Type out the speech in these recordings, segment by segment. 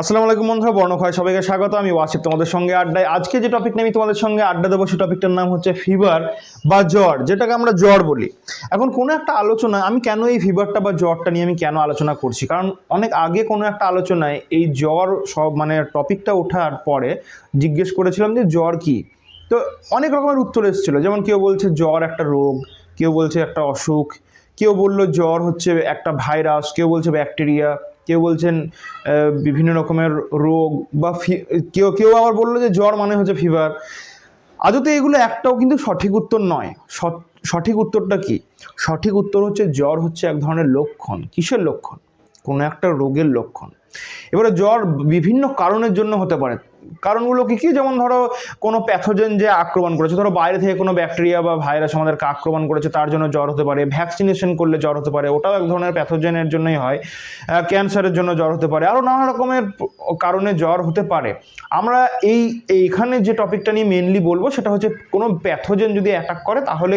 আসসালামু আলাইকুম বন্ধুরা বর্ণক্ষয় সবাইকে স্বাগত। আমি ওয়াসিফ তোমাদের সঙ্গে আড্ডায়। আজকে যে টপিক নিয়ে আমি তোমাদের সঙ্গে আড্ডা দেবো সেই টপিকটার নাম হচ্ছে ফিভার বা জ্বর, যেটাকে আমরা জ্বর বলি। এখন কোনো একটা আলোচনা, আমি কেন এই ফিভারটা বা জ্বরটা নিয়ে আমি কেন আলোচনা করছি? কারণ অনেক আগে কোনো একটা আলোচনায় এই জ্বর সব মানে টপিকটা ওঠার পরে জিজ্ঞেস করেছিলাম যে জ্বর কি? তো অনেক রকমের উত্তর এসেছিল। যেমন কেউ বলছে জ্বর একটা রোগ, কেউ বলছে একটা অসুখ, কেউ বলল জ্বর হচ্ছে একটা ভাইরাস, কেউ বলছে ব্যাকটেরিয়া কেউ বলছেন বিভিন্ন রকমের রোগ বা কেউ কেউ আবার বলল যে জ্বর মানে হচ্ছে ফিভার আদতে এগুলো একটাও কিন্তু সঠিক উত্তর নয়। সঠিক উত্তরটা কি? সঠিক উত্তর হচ্ছে জ্বর হচ্ছে এক ধরনের লক্ষণ। কিসের লক্ষণ? কোনো একটা রোগের লক্ষণ। এবারে জ্বর বিভিন্ন কারণের জন্য হতে পারে। কারণগুলো কি কি? যেমন ধরো কোনো প্যাথোজেন যে আক্রমণ করেছে, ধরো বাইরে থেকে কোনো ব্যাকটেরিয়া বা ভাইরাস আমাদেরকে আক্রমণ করেছে, তার জন্য জ্বর হতে পারে ভ্যাকসিনেশন করলে জ্বর হতে পারে, ওটাও এক ধরনের প্যাথোজেনের জন্যই হয় ক্যান্সারের জন্য জ্বর হতে পারে আরও নানা রকমের কারণে জ্বর হতে পারে। আমরা এই, এইখানে যে টপিকটা নিয়ে মেনলি বলব, সেটা হচ্ছে কোনো প্যাথোজেন যদি অ্যাটাক করে, তাহলে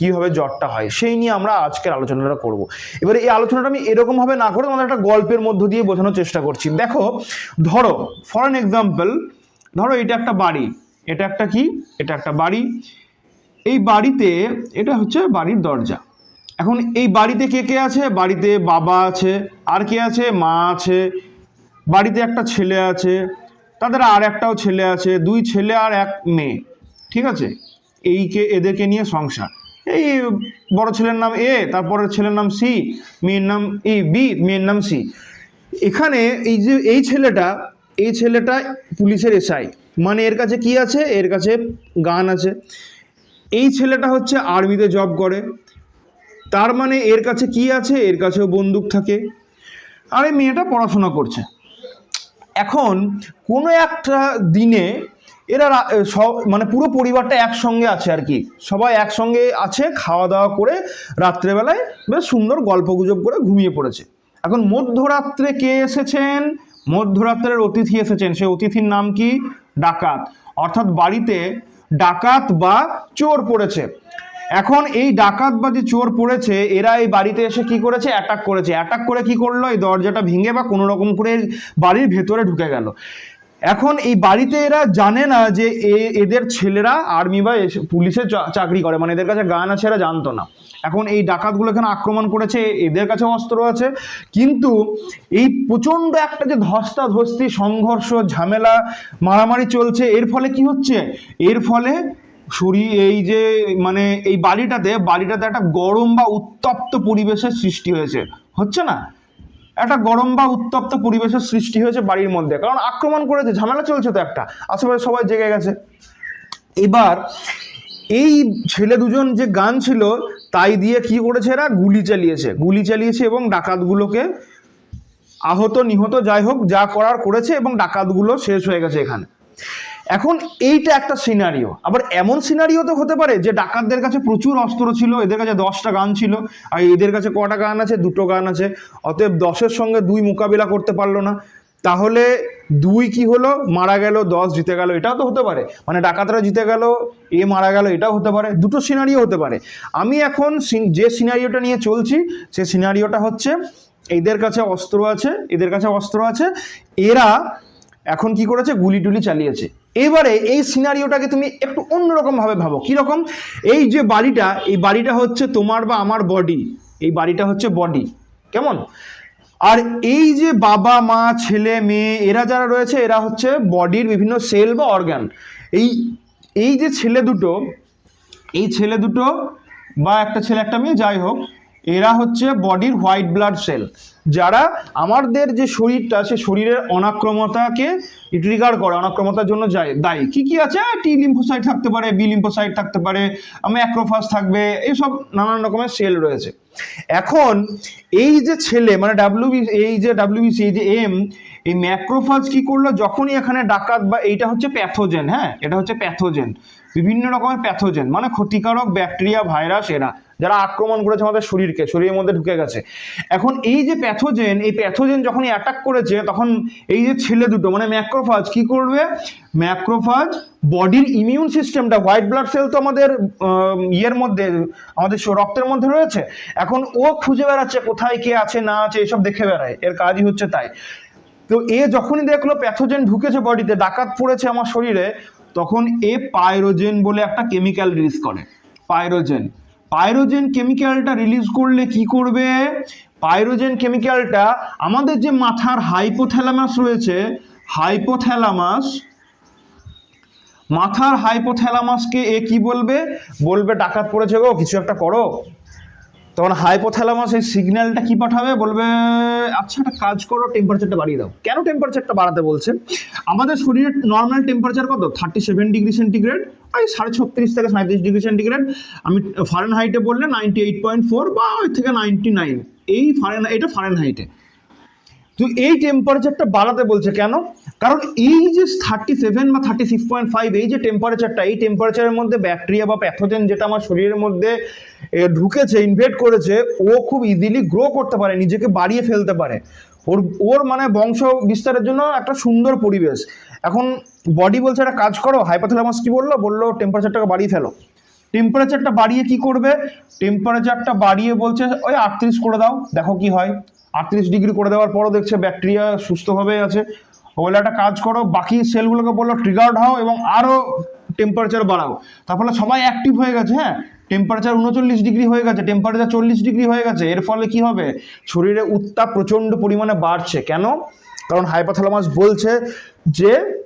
কীভাবে জ্বরটা হয়, সেই নিয়ে আমরা আজকের আলোচনাটা করব। এবারে এই আলোচনাটা আমি এরকমভাবে না করে তোমাদের একটা গল্পের মধ্য দিয়ে বোঝানোর চেষ্টা করছি। দেখো, ধরো ফর অ্যান এক্সাম্পল ধরো এটা একটা বাড়ি। এটা একটা কি? এটা একটা বাড়ি। এই বাড়িতে, এটা হচ্ছে বাড়ির দরজা। এখন এই বাড়িতে কে কে আছে? বাড়িতে বাবা আছে, আর কে আছে? মা আছে। বাড়িতে একটা ছেলে আছে, তাদের আর একটাও ছেলে আছে, দুই ছেলে আর এক মেয়ে। ঠিক আছে? এইকে এদেরকে নিয়ে সংসার। এই বড় ছেলের নাম এ, তারপরের ছেলের নাম সি, মেয়ের নাম ই বি, মেয়ের নাম সি। এখানে এই যে, এই ছেলেটা এই ছেলেটা পুলিশের এসআই। মানে এর কাছে কি আছে? এর কাছে গান আছে। এই ছেলেটা হচ্ছে আর্মিতে জব করে। তার মানে এর কাছে কি আছে? এর কাছেও বন্দুক থাকে। আর এই মেয়েটা পড়াশোনা করছে। এখন কোনো একটা দিনে এরা সব মানে পুরো পরিবারটা একসঙ্গে আছে আর কি। সবাই একসঙ্গে আছে খাওয়া দাওয়া করে রাত্রেবেলায় বেশ সুন্দর গল্প গুজব করে ঘুমিয়ে পড়েছে। এখন মধ্যরাত্রে কে এসেছেন? মধ্যরাত্রের অতিথি এসেছেন। সেই অতিথির নাম কি? ডাকাত। অর্থাৎ বাড়িতে ডাকাত বা চোর পড়েছে। এখন এই ডাকাত বা যে চোর পড়েছে, এরা এই বাড়িতে এসে কি করেছে? অ্যাটাক করেছে। অ্যাটাক করে কি করল? এই দরজাটা ভেঙে বা কোনো রকম করে বাড়ির ভেতরে ঢুকে গেল। এখন এই বাড়িতে এরা জানে না যে এ, এদের ছেলেরা আর্মি বা পুলিশে চাকরি করে। মানে এদের কাছে গান আছে, এরা জানতো না। এখন এই ডাকাতগুলো এখানে আক্রমণ করেছে, এদের কাছে অস্ত্র আছে। কিন্তু এই প্রচণ্ড একটা যে ধস্তা ধস্তি সংঘর্ষ, ঝামেলা, মারামারি চলছে, এর ফলে কি হচ্ছে? এর ফলে শরীর এই যে মানে এই বাড়িটাতে বাড়িটাতে একটা গরম বা উত্তপ্ত পরিবেশের সৃষ্টি হয়েছে। হচ্ছে না? একটা গরম বা উত্তপ্ত পরিবেশের সৃষ্টি হয়েছে বাড়ির মধ্যে। কারণ আক্রমণ করেছে, ঝামেলা চলছে তো একটা। আশেপাশে সবাই জেগে গেছে। এবার এই ছেলে দুজন যে গান ছিল, তাই দিয়ে কি করেছে এরা? গুলি চালিয়েছে। গুলি চালিয়েছে এবং ডাকাতগুলোকে আহত, নিহত যাই হোক, যা করার করেছে এবং ডাকাতগুলো শেষ হয়ে গেছে এখানে। এখন এইটা একটা সিনারিও আবার এমন সিনারিও তো হতে পারে যে ডাকাতদের কাছে প্রচুর অস্ত্র ছিল, এদের কাছে দশটা গান ছিল, আর এদের কাছে কটা গান আছে, দুটো গান আছে। অতএব দশের সঙ্গে দুই মোকাবিলা করতে পারল না। তাহলে দুই কি হলো? মারা গেল, দশ জিতে গেল, এটাও তো হতে পারে। মানে ডাকাতরা জিতে গেল, এ মারা গেল, এটাও হতে পারে। দুটো সিনারিও হতে পারে। আমি এখন যে সিনারিওটা নিয়ে চলছি, সে সিনারিওটা হচ্ছে, এদের কাছে অস্ত্র আছে, এদের কাছে অস্ত্র আছে, এরা এখন কি করেছে? গুলি টুলি চালিয়েছে। এবারে এই সিনারিওটাকে তুমি একটু অন্যরকমভাবে ভাবো। কীরকম? এই যে বাড়িটা, এই বাড়িটা হচ্ছে তোমার বা আমার বডি এই বাড়িটা হচ্ছে বডি কেমন? আর এই যে বাবা, মা, ছেলে, মেয়ে, এরা যারা রয়েছে, এরা হচ্ছে বডির বিভিন্ন সেল বা অর্গান এই এই যে ছেলে দুটো, এই ছেলে দুটো বা একটা ছেলে, একটা মেয়ে, যাই হোক এরা হচ্ছে বডির হোয়াইট ব্লাড সেল যারা আমাদের যে শরীরটা, সে শরীরের অনাক্রমতাকে ট্রিগার করে, অনাক্রমতার জন্য যায়, দায়ী। কি কি আছে? টি লিম্ফোসাইট থাকতে পারে বি লিম্ফোসাইট থাকতে পারে ম্যাক্রোফাস থাকবে এইসব নানান রকমের সেল রয়েছে। এখন এই যে ছেলে মানে ডাব্লিউবি এই যে ডাব্লিউবিসি এই যে এম এই ম্যাক্রোফাজ কি করল? যখনই এখানে ডাকাত বা এইটা হচ্ছে প্যাথোজেন হ্যাঁ? এটা হচ্ছে প্যাথোজেন বিভিন্ন রকমের প্যাথোজেন মানে ক্ষতিকারক ব্যাকটেরিয়া ভাইরাস এরা, যারা আক্রমণ করেছে আমাদের শরীরকে, শরীরের মধ্যে ঢুকে গেছে। এখন এই যে প্যাথোজেন এই প্যাথোজেন যখনই অ্যাটাক করেছে, তখন এই যে ছেলে দুটো মানে ম্যাক্রোফাজ কি করবে? ম্যাক্রোফাজ বডির ইমিউন সিস্টেমটা হোয়াইট ব্লাড সেল তো আমাদের ইয়ের মধ্যে, আমাদের রক্তের মধ্যে রয়েছে। এখন ও খুঁজে বেড়াচ্ছে কোথায়, কে আছে, না আছে, এসব দেখে বেড়ায়, এর কাজই হচ্ছে তাই। তো এ যখনই দেখল প্যাথোজেন ঢুকেছে বডিতে ডাকাত পড়েছে আমার শরীরে তখন এ পাইরোজেন বলে একটা কেমিক্যাল রিলিজ করে পাইরোজেন পাইরোজেন কেমিক্যালটা রিলিজ করলে কি করবে? পাইরোজেন কেমিক্যালটা আমাদের যে মাথার হাইপোথ্যালামাস রয়েছে হাইপোথ্যালামাস মাথার হাইপোথ্যালামাসকে এ কি বলবে? বলবে, ডাকাত পড়েছে গো, কিছু একটা করো। তখন হাইপোথ্যালামাস এই সিগন্যালটা কি পাঠাবে? বলবে আচ্ছা একটা কাজ করো টেম্পারেচারটা বাড়িয়ে দাও। কেন টেম্পারেচারটা বাড়াতে বলছে? আমাদের শরীরের নর্মাল টেম্পারেচার কত? থার্টি সেভেন ডিগ্রি সেন্টিগ্রেড ওই সাড়ে ছত্রিশ থেকে সাঁত্রিশ ডিগ্রি সেন্টিগ্রেড আমি ফারেন হাইটে বললে নাইনটি এইট পয়েন্ট ফোর বা ওই থেকে নাইনটি নাইন এই ফারেন এটা ফারেন হাইটে তো এই টেম্পারেচারটা বাড়াতে বলছে কেন? কারণ এই যে থার্টি সেভেন বা থার্টি সিক্স পয়েন্ট ফাইভ এই যে টেম্পারেচারটা এই টেম্পারেচারের মধ্যে ব্যাকটেরিয়া বা প্যাথোজেন যেটা আমার শরীরের মধ্যে ঢুকেছে ইনভেট করেছে, ও খুব ইজিলি গ্রো করতে পারে, নিজেকে বাড়িয়ে ফেলতে পারে। ওর ওর মানে বংশ বিস্তারের জন্য একটা সুন্দর পরিবেশ। এখন বডি বলছে, একটা কাজ করো হাইপোথ্যালামাস কি বলল? বলল টেম্পারেচারটাকে বাড়িয়ে ফেলো। টেম্পারেচারটা বাড়িয়ে কি করবে? টেম্পারেচারটা বাড়িয়ে বলছে, ওই আটত্রিশ করে দাও, দেখো কি হয়। আটত্রিশ ডিগ্রি করে দেওয়ার পরও দেখছে ব্যাকটেরিয়া সুস্থভাবে আছে। বলে একটা কাজ করো, বাকি সেলগুলোকে বলল ট্রিগার্ড হও এবং আরও টেম্পারেচার বাড়াও। তার ফলে সবাই অ্যাক্টিভ হয়ে গেছে হ্যাঁ? টেম্পারেচার উনচল্লিশ ডিগ্রি হয়ে গেছে টেম্পারেচার চল্লিশ ডিগ্রি হয়ে গেছে। এর ফলে কি হবে? শরীরে উত্তাপ প্রচণ্ড পরিমাণে বাড়ছে। কেন? কারণ হাইপোথ্যালামাস বলছে যে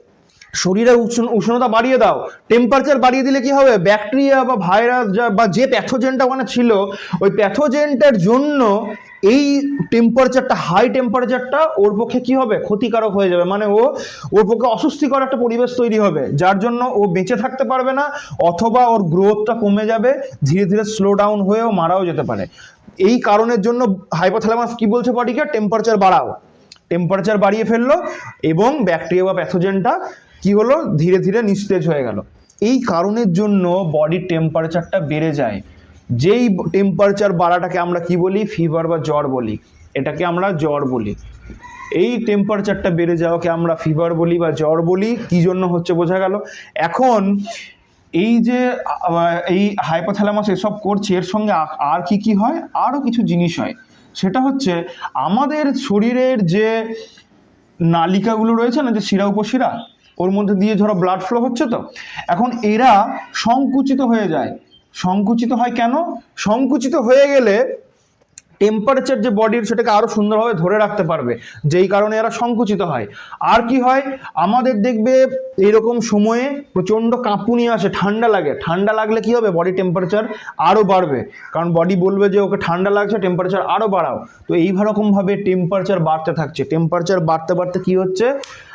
শরীরের উষ্ণ- উষ্ণতা বাড়িয়ে দাও। টেম্পারেচার বাড়িয়ে দিলে কি হবে? ব্যাকটেরিয়া বা ভাইরাস বা যে প্যাথোজেনটা ওখানে ছিল, ওই প্যাথোজেনটার জন্য এই টেম্পারেচারটা হাই টেম্পারেচারটা ওর পক্ষে কি হবে? ক্ষতিকারক হয়ে যাবে। মানে ও ওর পক্ষে অস্বস্তিকর একটা পরিবেশ তৈরি হবে, যার জন্য ও বেঁচে থাকতে পারবে না, অথবা ওর গ্রোথটা কমে যাবে, ধীরে ধীরে স্লো ডাউন হয়েও মারাও যেতে পারে। এই কারণের জন্য হাইপোথ্যালামাস কি বলছে বডিকে টেম্পারেচার বাড়াও। টেম্পারেচার বাড়িয়ে ফেলল এবং ব্যাকটেরিয়া বা প্যাথোজেনটা কি হলো? ধীরে ধীরে নিস্তেজ হয়ে গেল। এই কারণের জন্য বডির টেম্পারেচারটা বেড়ে যায়। যেই টেম্পারেচার বাড়াটাকে আমরা কি বলি? ফিভার বা জ্বর বলি। এটাকে আমরা জ্বর বলি। এই টেম্পারেচারটা বেড়ে যাওয়াকে আমরা ফিভার বলি বা জ্বর বলি। কি জন্য হচ্ছে বোঝা গেল? এখন এই যে এই হাইপোথ্যালামাস এসব করছে, এর সঙ্গে আর কি কি হয়? আরও কিছু জিনিস হয়। সেটা হচ্ছে আমাদের শরীরের যে নালিকাগুলো রয়েছে না, যে শিরা, উপশিরা ওর মধ্যে দিয়ে ধরো ব্লাড ফ্লো হচ্ছে তো? এখন এরা সংকুচিত হয়ে যায়। সংকুচিত হয় কেন? সংকুচিত হয়ে গেলে টেম্পারেচার যে বডির সেটাকে আরও সুন্দরভাবে ধরে রাখতে পারবে, যেই কারণে এরা সংকুচিত হয়। আর কি হয়? আমাদের দেখবে এরকম সময়ে প্রচণ্ড কাঁপুনি আসে, ঠান্ডা লাগে। ঠান্ডা লাগলে কি হবে? বডি টেম্পারেচার আরও বাড়বে। কারণ বডি বলবে যে, ওকে, ঠান্ডা লাগছে টেম্পারেচার আরও বাড়াও। তো এই রকমভাবে টেম্পারেচার বাড়তে থাকছে। টেম্পারেচার বাড়তে বাড়তে কি হচ্ছে?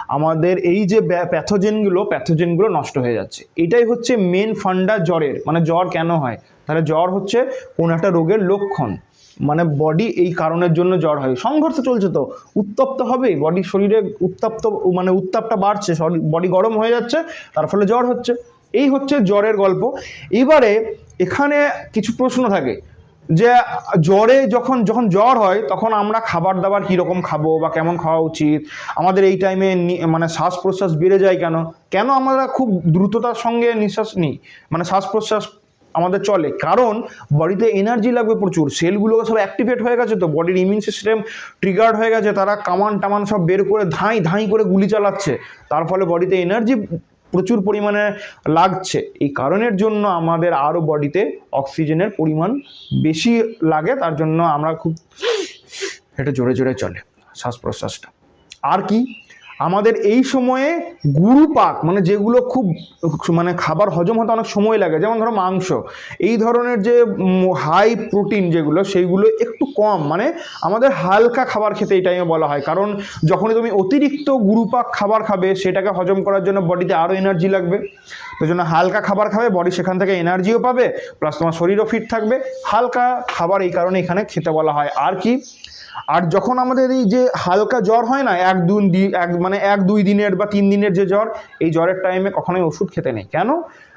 আমাদের এই যে প্যাথোজেনগুলো প্যাথোজেনগুলো নষ্ট হয়ে যাচ্ছে। এটাই হচ্ছে মেন ফান্ডা জ্বরের। মানে জ্বর কেন হয়? তাহলে জ্বর হচ্ছে কোনো একটা রোগের লক্ষণ। মানে বডি এই কারণের জন্য জ্বর হয়। সংঘর্ষ চলছে তো। উত্তপ্ত হবেই। বডি শরীরে উত্তপ্ত মানে উত্তাপটা বাড়ছে। বডি গরম হয়ে যাচ্ছে, তার ফলে জ্বর হচ্ছে। এই হচ্ছে জ্বরের গল্প। এবারে এখানে কিছু প্রশ্ন থাকে যে, জ্বরে যখন যখন জ্বর হয়, তখন আমরা খাবার দাবার কীরকম খাব বা কেমন খাওয়া উচিত? আমাদের এই টাইমে মানে শ্বাস প্রশ্বাস বেড়ে যায় কেন? কেন আমরা খুব দ্রুততার সঙ্গে নিঃশ্বাস নিই? মানে শ্বাস প্রশ্বাস আমাদের চলে। কারণ বডিতে এনার্জি লাগবে প্রচুর সেলগুলো সব অ্যাক্টিভেট হয়ে গেছে তো বডির ইমিউন সিস্টেম ট্রিগার্ড হয়ে গেছে, তারা কামান টামান সব বের করে ধাঁই ধাঁই করে গুলি চালাচ্ছে। তার ফলে বডিতে এনার্জি প্রচুর পরিমাণে লাগছে। এই কারণের জন্য আমাদের আরও বডিতে অক্সিজেনের পরিমাণ বেশি লাগে, তার জন্য আমরা খুব এটা জোরে জোরে চলে, শ্বাস প্রশ্বাসটা। আর কি? আমাদের এই সময়ে গুরু পাক মানে যেগুলো খুব মানে খাবার হজম হতে অনেক সময় লাগে, যেমন ধরো মাংস, এই ধরনের যে হাই প্রোটিন যেগুলো, সেইগুলো একটু কম মানে আমাদের হালকা খাবার খেতে এই টাইমে বলা হয়। কারণ যখনই তুমি অতিরিক্ত গুরুপাক খাবার খাবে, সেটাকে হজম করার জন্য বডিতে আরও এনার্জি লাগবে। তো জন্য হালকা খাবার খাবে বডি সেখান থেকে এনার্জিও পাবে প্লাস তোমার শরীরও ফিট থাকবে। হালকা খাবার এই কারণে এখানে খেতে বলা হয়। আর কি? আর যখন আমাদের এই যে হালকা জ্বর হয় না, এক দুই দি- এক মানে এক, দুই দিনের বা তিন দিনের যে জ্বর, এই জ্বরের টাইমে কখনোই ওষুধ খেতে নেই। কেন?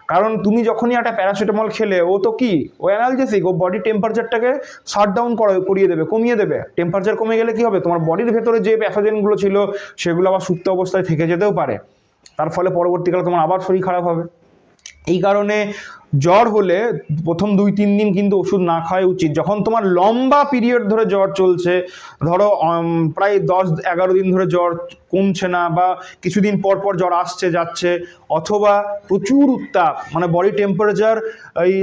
কারণ তুমি যখনই একটা প্যারাসিটামল খেলে, ও তো কি? ও অ্যানালজেসিক ও বডি টেম্পারেচারটাকে শাট ডাউন করে, করিয়ে দেবে, কমিয়ে দেবে। টেম্পারেচার কমে গেলে কি হবে? তোমার বডির ভেতরে যে প্যাথোজেনগুলো ছিল, সেগুলো আবার সুপ্ত অবস্থায় থেকে যেতেও পারে। তার ফলে পরবর্তীকালে তোমার আবার শরীর খারাপ হবে। এই কারণে জ্বর হলে প্রথম দুই, তিন দিন কিন্তু ওষুধ না খাওয়াই উচিত। যখন তোমার লম্বা পিরিয়ড ধরে জ্বর চলছে, ধরো প্রায় দশ, এগারো দিন ধরে জ্বর কমছে না বা কিছুদিন পর পর জ্বর আসছে, যাচ্ছে, অথবা প্রচুর উত্তাপ মানে বডি টেম্পারেচার এই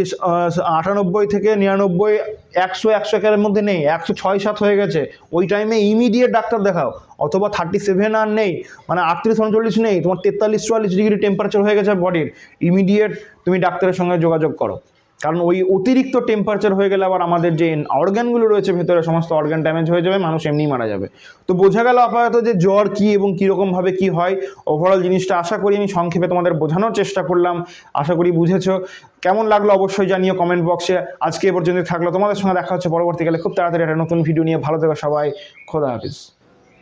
আটানব্বই থেকে নিরানব্বই, একশো একশো একের মধ্যে নেই, একশো ছয়, সাত হয়ে গেছে। ওই টাইমে ইমিডিয়েট ডাক্তার দেখাও, অথবা থার্টি সেভেন আর নেই মানে আটত্রিশ, উনচল্লিশ নেই, তোমার তেতাল্লিশ, চুয়াল্লিশ ডিগ্রি টেম্পারেচার হয়ে গেছে বডির ইমিডিয়েট তুমি ডাক্তারের সঙ্গে যোগাযোগ করো। কারণ ওই অতিরিক্ত টেম্পারেচার হয়ে গেলে আবার আমাদের যে অর্গানগুলো রয়েছে ভেতরে, সমস্ত অর্গান ড্যামেজ হয়ে যাবে, মানুষ এমনিই মারা যাবে। তো বোঝা গেল আপাতত যে জ্বর কী এবং কীরকমভাবে কী হয়। ওভারঅল জিনিসটা আশা করি আমি সংক্ষেপে তোমাদের বোঝানোর চেষ্টা করলাম। আশা করি বুঝেছ। কেমন লাগল অবশ্যই জানিও কমেন্ট বক্সে আজকে এ পর্যন্ত থাকল। তোমাদের সঙ্গে দেখা হচ্ছে পরবর্তীকালে। খুব তাড়াতাড়ি একটা নতুন ভিডিও নিয়ে। ভালো থেকো সবাই। খোদা হাফিজ।